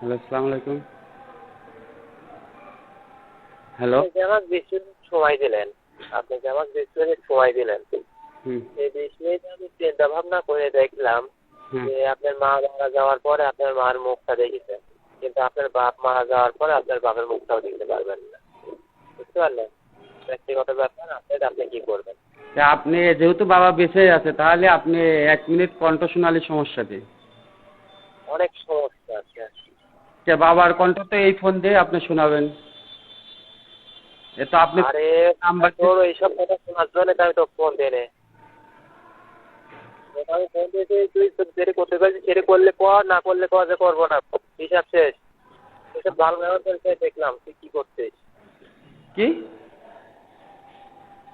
Hello আসসালামু আলাইকুম। Hello. আপনি বিশ মিনিট সময় দিলেন? আপনি যে বিশ মিনিট সময় দিলেন? এই বিশ মিনিট আমি চিন্তা ভাবনা করে দেখলাম যে আপনার মা মারা যাওয়ার পরে আপনার মার মুখটা দেখেছেন কিন্তু আপনার বাপ মারা যাওয়ার পরে আপনার বাপের মুখটাও দেখতে পারবেন না। বুঝতে পারলেন? ব্যক্তিগত ব্যাপার আপনার আপনি কি করবেন? আপনি যেহেতু বাবা বেঁচে আছে তাহলে আপনি এক মিনিট কণ্ঠ শোনালে সমস্যা কি অনেক সমস্যা আছে। যে বাবার কণ্ঠ তো এই ফোন দিয়ে আপনি শোনাবেন। এ তো আপনি আরে নাম্বার তোর এইসব কথা শোনার জন্য আমি তো ফোন তোকে আমি ফোন দিয়েছি তুই যেটা করতে পারছিস সেটা করলে কর না করলে কর যে করব না। হিসাব শেষ। এসব ভালো ব্যবহার করে দেখলাম তুই কি করছিস। কি?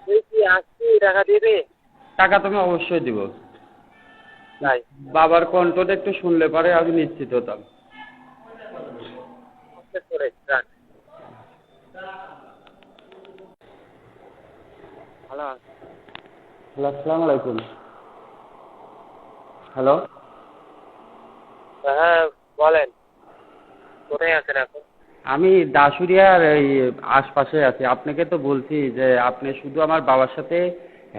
তুই কি আসছি টাকা দিবি? টাকা তুমি অবশ্যই দিব। বাবার কণ্ঠটা একটু শুনলে পরে আমি নিশ্চিত হতাম। হ্যালো হ্যালো আসসালামু আলাইকুম। হ্যালো? হ্যাঁ বলেন। কোথায় আছেন এখন আমি দাসুরিয়ার এই আশপাশে আছি। আপনাকে তো বলছি যে আপনি শুধু আমার বাবার সাথে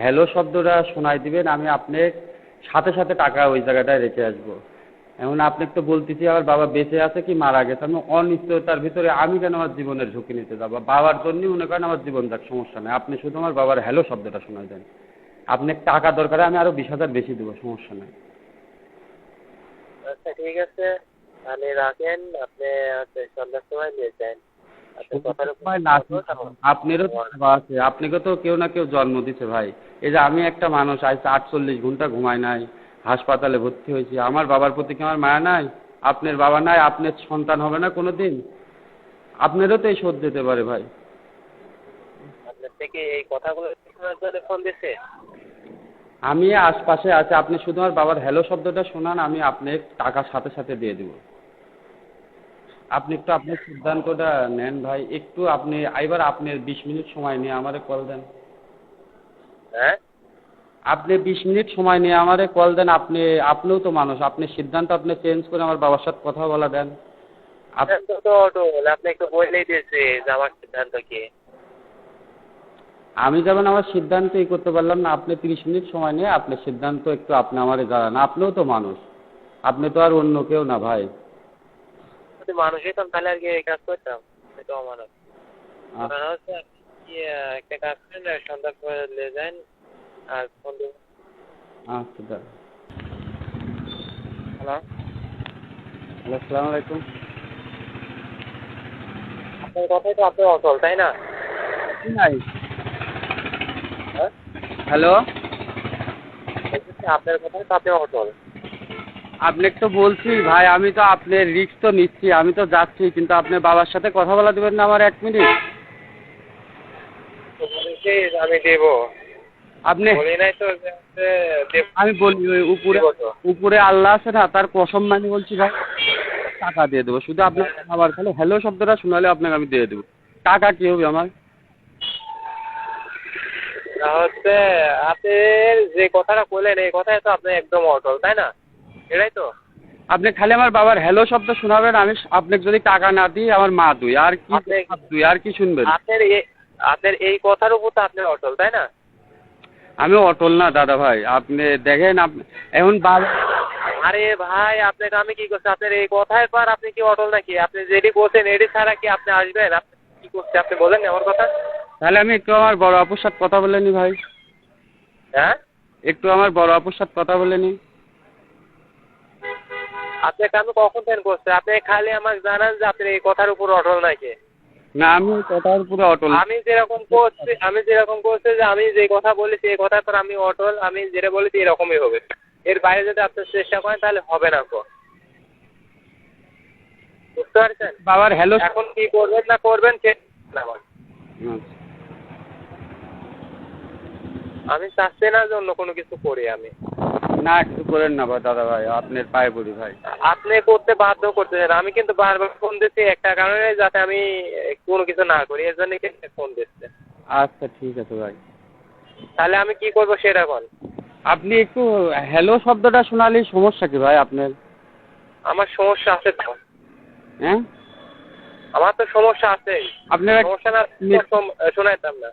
হ্যালো শব্দটা শোনাই দিবেন আমি আপনার সাথে সাথে টাকা ওই জায়গাটায় রেখে আসব। এখন আপনাকে তো বলতেছি আমার বাবা বেঁচে আছে কি মারা গেছে? আমি অনিশ্চয়তার ভিতরে আমি কেন আমার জীবনের ঝুঁকি নিতে যাব? বাবার জন্যই মনে করেন আমার জীবন যাক সমস্যা নেই। আপনি শুধু আমার বাবার হ্যালো শব্দটা শোনা দেন। আপনি টাকা দরকারে আমি আরও বিশ হাজার বেশি দেবো সমস্যা নেই। আচ্ছা ঠিক আছে। তাহলে রাখেন আপনি সন্ধ্যার সময় নিয়ে যান। আপনারও আছে আপনাকে তো কেউ না কেউ জন্ম দিছে ভাই। এই যে আমি একটা মানুষ আজ আটচল্লিশ ঘণ্টা ঘুমাই নাই। হাসপাতালে ভর্তি হয়েছি। আমার বাবার প্রতি কি আমার মায়া নাই? আপনার বাবা নাই আপনার সন্তান হবে না কোনো দিন আপনারও তো এই শোধ দিতে পারে ভাই। থেকে এই কথাগুলো শোনার ফোন দিছে? আমি আশপাশে আছি। আপনি শুধু আমার বাবার হ্যালো শব্দটা শোনান আমি আপনার টাকা সাথে সাথে দিয়ে দেবো। আপনি একটু আপনার সিদ্ধান্তটা নেন ভাই। একটু আপনি এবার আপনার বিশ মিনিট সময় নিয়ে আমারে কল দেন। হ্যাঁ? আপনি বিশ মিনিট সময় নিয়ে আমারে কল দেন আপনি আপনিও তো মানুষ। আপনি সিদ্ধান্ত আপনি চেঞ্জ করে আমার বাবার সাথে কথা বলা দেন। সিদ্ধান্ত তো অটল আপনি একটু বললেই দিয়েছে যে আমার সিদ্ধান্ত কি আমি যেমন আমার সিদ্ধান্ত ই করতে পারলাম না আপনি তিরিশ মিনিট সময় নিয়ে আপনার সিদ্ধান্ত একটু আপনি আমারে জানান। আপনিও তো মানুষ। আপনি তো আর অন্য কেউ না ভাই। যদি মানুষ হইতাম তাহলে আর কি এই কাজ করতাম? একটা কাজ করেন পরে নিয়ে যান। আচ্ছা দাঁড়ান হ্যালো হ্যালো আসসালামু আলাইকুম। আপনার কথাই তো আপনি অটল তাই না? নাই। হ্যাঁ হ্যালো আপনার কথাই তো আপনি আপনাকে তো বলছি ভাই আমি তো আপনার রিস্ক তো নিচ্ছি আমি তো যাচ্ছি কিন্তু আপনি বাবার সাথে কথা বলা দেবেন না আমার এক মিনিট আমি দেবো। আপনি আমি বলি ওই উপরে উপরে আল্লাহ আছে না তার কসম মানে বলছি ভাই। টাকা দিয়ে দেবো শুধু আপনার আবার খালি। হ্যালো শব্দটা শোনালে আপনাকে আমি দিয়ে দেবো। টাকা কি হবে আমার? হচ্ছে আপনি যে কথাটা বললেন এই কথাই তো আপনি একদম অটল তাই না? এটাই তো। আপনি খালি আমার বাবার হ্যালো শব্দ শোনাবেন আমি আপনাকে যদি টাকা না দিই আমার মা দুই। আর কি দুই আর কি শুনবেন? আপনার এই আপনার এই কথার উপর তো আপনি অটল তাই না? আমি অটল না দাদা ভাই। আপনি দেখেন এখন আরে ভাই আপনাকে আমি কি করছি? আপনার এই কথায় পর আপনি কি অটল নাকি? আপনি যেটি বলছেন এটি ছাড়া কি আপনি আসবেন? আপনি কি করছে আপনি বলেন আমার কথা। তাহলে আমি একটু আমার বড় আপুর সাথে কথা বলে নি ভাই। হ্যাঁ? একটু আমার বড় আপুর সাথে কথা বলে নি। আপনাকে আমি কখন ফোন করছি? আপনি খালি আমাকে জানান যে আপনি এই কথার উপর অটল নাকি। না আমি কথার পুরো অটল। আমি যেরকম করছি আমি যেরকম করছি যে আমি যে কথা বলেছি এই কথার পর আমি অটল আমি যেটা বলেছি এরকমই হবে। এর বাইরে যদি আপনি চেষ্টা করেন তাহলে হবে না বুঝতে পারছেন? বাবার হ্যালো এখন কি করবেন না করবেন সে আমার। আমি চাচ্ছি না যে অন্য কোনো কিছু করি আমি। না একটু করেন না ভাই দাদা ভাই আপনার পায়ে পড়ি ভাই। আপনি করতে বাধ্য করতেছেন আমি কিন্তু বারবার ফোন দিচ্ছি একটা কারণে যাতে আমি কোনো কিছু না করি এর জন্য কিন্তু ফোন দিচ্ছে আচ্ছা ঠিক আছে ভাই। তাহলে আমি কি করব সেটা কোন আপনি একটু হ্যালো শব্দটা শোনালেই সমস্যা কি ভাই আপনার? আমার সমস্যা আছে তো। হ্যাঁ? আমার তো সমস্যা আছে আপনার সমস্যা না শোনাইতাম না।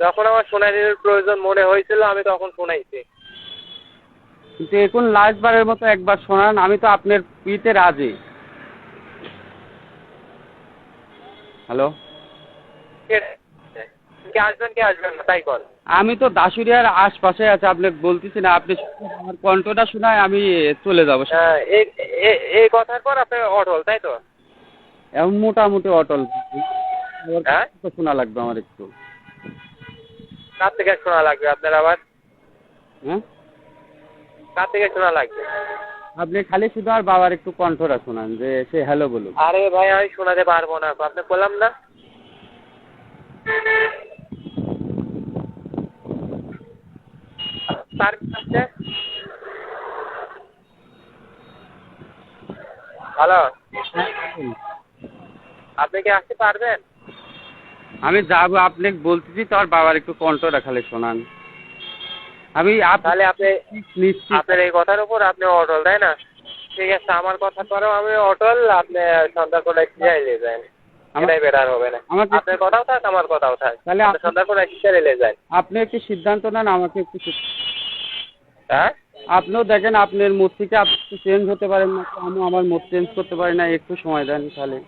যখন আমার শোনাইয়ের প্রয়োজন মনে হয়েছিল আমি তখন শোনাইছি। এখন লাস্টবারের মতো একবার শোনান আমি তো আপনার পিতে রাজি। হ্যালো? কে- আসবেন কে আসবেন না তাই কর আমি তো দাসুরিয়ার আশপাশে আছে আপনি বলতেছি না আপনি আমার কণ্ঠটা শোনায় আমি চলে যাব। হ্যাঁ, এই কথার পর আপনি অটল তাই তো? এখন মোটামুটি অটল। হ্যাঁ? শোনা লাগবে আমার একটু। কার থেকে শোনা লাগবে আপনার আবার। হ্যাঁ? কার থেকে শোনা লাগবে। আপনি খালি শুধু আমার বাবার একটু কণ্ঠটা শোনান যে সে হ্যালো বলুন আরে ভাই আমি শোনাতে পারব না। আপনি বললাম না? তার কাছে হ্যালো আপনি কি আসতে পারবেন? আমি যাব আপনি বলতেছি তো আর বাবার একটু কণ্ঠটা খালি শোনান। আমি তাহলে আপনি আপনার এই কথার উপর আপনি অটল তাই না? ঠিক আছে আমার কথা পরেও আমি অটল আপনি সন্ধ্যা করে চাইলে যান। আমার- এটাই বেটার হবে না। আপনার কথাও থাক আমার কথাও থাক। তাহলে সন্ধ্যা করে চাইলে যান। আপনি একটু সিদ্ধান্ত নেন আমাকে একটু হ্যাঁ? আপনিও দেখেন আপনার মত থেকে আপনি চেঞ্জ হতে পারেন না আমি আমার মত চেঞ্জ করতে পারি না একটু সময় দেন তাহলে।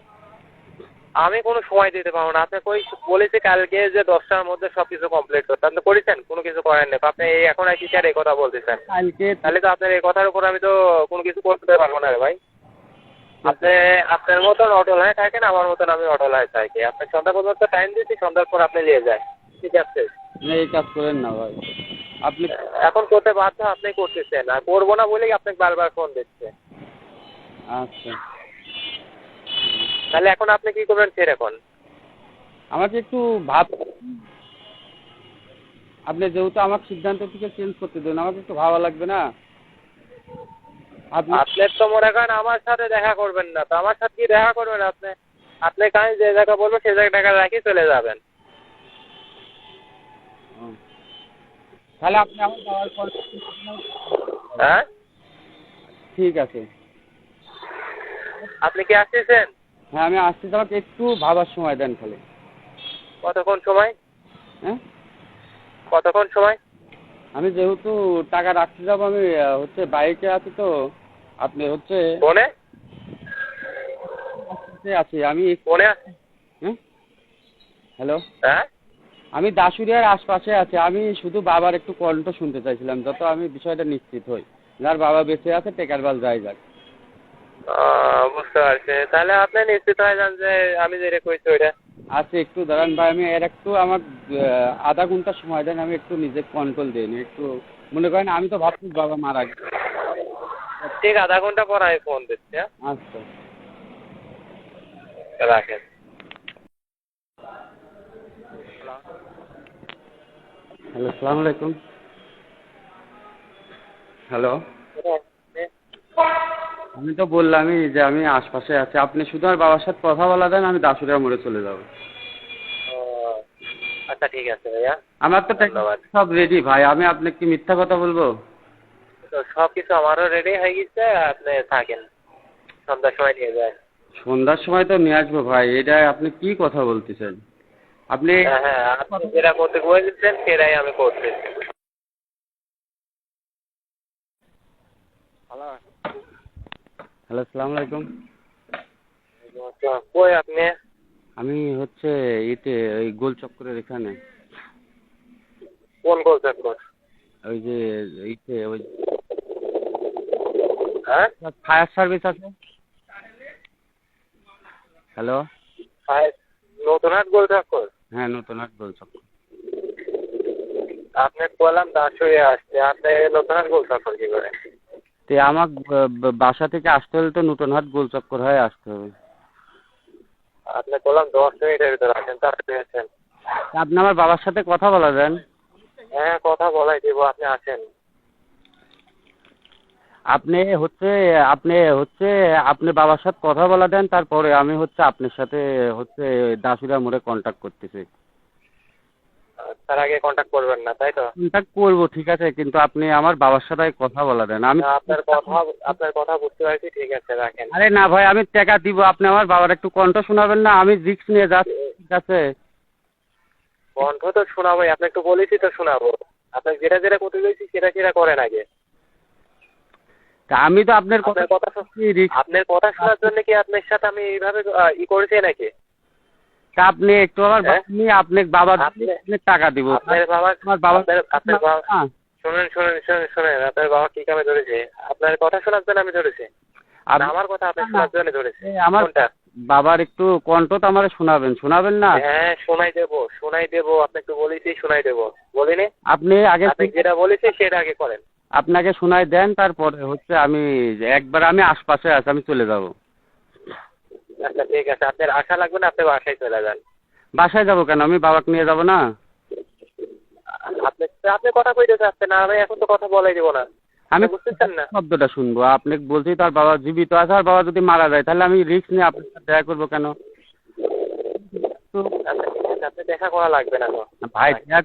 আমি কোনো সময় দিতে পারব না। আপনি কই বলেছি কালকে যে দশটার মধ্যে সব কিছু কমপ্লিট করতে। আপনি করেছেন? কোনো কিছু করেন না আপনি এই এখন আইসি স্যার এই কথা বলতেছেন? কালকে তাহলে তো আপনার এই কথার উপর আমি তো কোনো কিছু করতে পারব না রে ভাই। আপনি আপনার মতন অটল হয়ে থাকেন আমার মতন আমি অটল হয়ে থাকি। আপনি সন্ধ্যা পর্যন্ত টাইম দিচ্ছি সন্ধ্যার পর আপনি নিয়ে যায় ঠিক আছে? এই কাজ করেন না ভাই। আপনি এখন করতে বাধ্য আপনি করতেছেন। আর করব না বলেই আপনাকে বারবার ফোন দিচ্ছে। আচ্ছা। তাহলে এখন আপনি কি করবেন ফের এখন? আমাকে একটু ভাব আপনি যেহেতু আমার সিদ্ধান্ত থেকে চেঞ্জ করতে দেন আমাকে একটু ভাবা লাগবে না? আপনি তো মনে করেন আমার সাথে দেখা করবেন না তো আমার সাথে কি দেখা করবেন আপনি? আপনি কাজ যে জায়গা বলব সেই জায়গা টাকা রাখি চলে যাবেন। তাহলে আপনি আমার বাবার কল হ্যাঁ? ঠিক আছে। আপনি কি আসতেছেন? হ্যাঁ আমি আসতেছি আমাকে একটু ভাবার সময় দেন খালি। কতক্ষণ সময়? হ্যাঁ? কতক্ষণ সময়? আমি যেহেতু টাকা রাখতে যাব আমি হচ্ছে বাইকে আছি তো আপনি হচ্ছে ফোনে? আছি আমি ফোনে হ্যাঁ? হ্যালো? হ্যাঁ? আমি দাসুরিয়ার আশপাশে আছি আমি শুধু বাবার একটু কণ্ঠ শুনতে চাইছিলাম যত আমি বিষয়টা নিশ্চিত হই। যার বাবা বেঁচে আছে টেকার বাল যাই যাক। বুঝতে পারছি। তাহলে আপনি নিশ্চিত হয়ে যান যে আমি যেটা কইছি ওইটা আছে একটু দাঁড়ান ভাই আমি এর একটু আমার আধা ঘণ্টা সময় দেন আমি একটু নিজে কন্ট্রোল দিই একটু মনে করেন আমি তো ভাবছি বাবা মারা গেছে। ঠিক আধা ঘণ্টা পর আমি ফোন দিচ্ছি হ্যাঁ? আচ্ছা। রাখেন। হ্যালো সালাম আলাইকুম। হ্যালো। আমি তো বললামই যে আমি আশপাশে আছি। আপনি শুধু আর বাবার সাথে কথা বলা দেন আমি দাসুরিয়া মোড়ে চলে যাব। ও, আচ্ছা ঠিক আছে ভাইয়া। আমার তো। সব রেডি ভাই। আমি আপনাকে কি মিথ্যা কথা বলব? তো সব কিছু আমারও রেডি হয়ে গেছে আপনি থাকেন। সন্ধ্যার সময় নিয়ে যায় সন্ধ্যার সময় তো নিয়ে আসব ভাই। এটা আপনি কি কথা বলতেছেন? আপনি হ্যাঁ হ্যাঁ আপনি যেটা করতে বলেছেন সেটাই আমি করতেছি। হ্যালো সালাম আলাইকুম। কই আপনি? আমি হচ্ছে ইতে ওই গোল চক্করের এখানে। কোন গোল কোন ওই যে ইতে ওই হ্যাঁ? ফায়ার সার্ভিস আছে। হ্যালো? ফায়ার- নতুন গোল চক্কর? হ্যাঁ নতুন হাট গোল চক্কর। আপনি বললাম দাস হয়ে আসছে। আপনি নতুন হাট গোল চক্কর কি করে? তে আমার বাসা থেকে আসতে হলে তো নতুন হাট গোল চক্কর হয়ে আসতে হবে। আপনি বললাম দশ মিনিটের ভিতরে আসেন তাড়াতাড়ি আসেন। তা আপনি আমার বাবার সাথে কথা বলা দেন হ্যাঁ কথা বলাই দিব আপনি আসেন। আপনি হচ্ছে আপনি হচ্ছে আপনি বাবার সাথে কথা বলা দেন তারপরে আমি হচ্ছে আপনার সাথে হচ্ছে দাসুরিয়া মোড়ে কন্ট্যাক্ট করতেছি। তার আগে কন্ট্যাক্ট করবেন না তাই তো? কন্ট্যাক্ট করব ঠিক আছে কিন্তু আপনি আমার বাবার সাথে কথা বলা দেন। আমি আপনার কথা আপনার কথা বুঝতে পারছি ঠিক আছে রাখেন। আরে না ভাই আমি টাকা দিব আপনি আমার বাবার একটু কণ্ঠ শোনাবেন না আমি রিস্ক নিয়ে যাচ্ছি ঠিক আছে। কণ্ঠ তো শোনাবোই আপনি একটু বলেছি তো শোনাবো। আপনার যেটা যেটা করতে চাইছি সেটা সেটা করেন আগে। তা আমি তো আপনার কথা আপনার কথা আপনার কথা শোনার জন্য কি আপনার সাথে আমি এইভাবে ই করেছি নাকি? তা আপনি একটু আমার হ্যাঁ? নিয়ে আপনি বাবার আপনি- আপনি টাকা দিব। আপনার বাবা আমার বাবা আপনার বাবা হ্যাঁ, শুনেন শুনেন শুনেন শুনেন। আপনার বাবা কি কামে ধরেছে। আপনার কথা শোনার জন্য আমি ধরেছি। আর আমার কথা আপনি। শোনার জন্য ধরেছি। আমার বাবার একটু কণ্ঠ তো আমার শোনাবেন। শোনাবেন না? হ্যাঁ শোনাই দেবো শোনাই দেবো। আপনি একটু বলেছি শোনাই দেবো। বলিনি? আপনি আগে আপনি যেটা বলেছি সেটা আগে করেন। আপনাকে শোনাই দেন তারপরে হচ্ছে আমি একবার আমি আশপাশে আছি আমি চলে যাব। আচ্ছা ঠিক আছে। আপনার আশা লাগবে না? আপনি বাসায় চলে যান। বাসায় যাব কেন? আমি বাবাকে নিয়ে যাব না? আপনি আপনি কথা কইতেছে আসতে না আমি এখন তো কথা বলাই দেবো না। আমি শব্দটা শুনব। আপনি বলছি তার বাবা জীবিত আছে আর বাবা যদি মারা যায় তাহলে আমি রিস্ক নিয়ে আপনার সাথে দেখা করব কেন? দেখা করা লাগবে না ভাই দেখা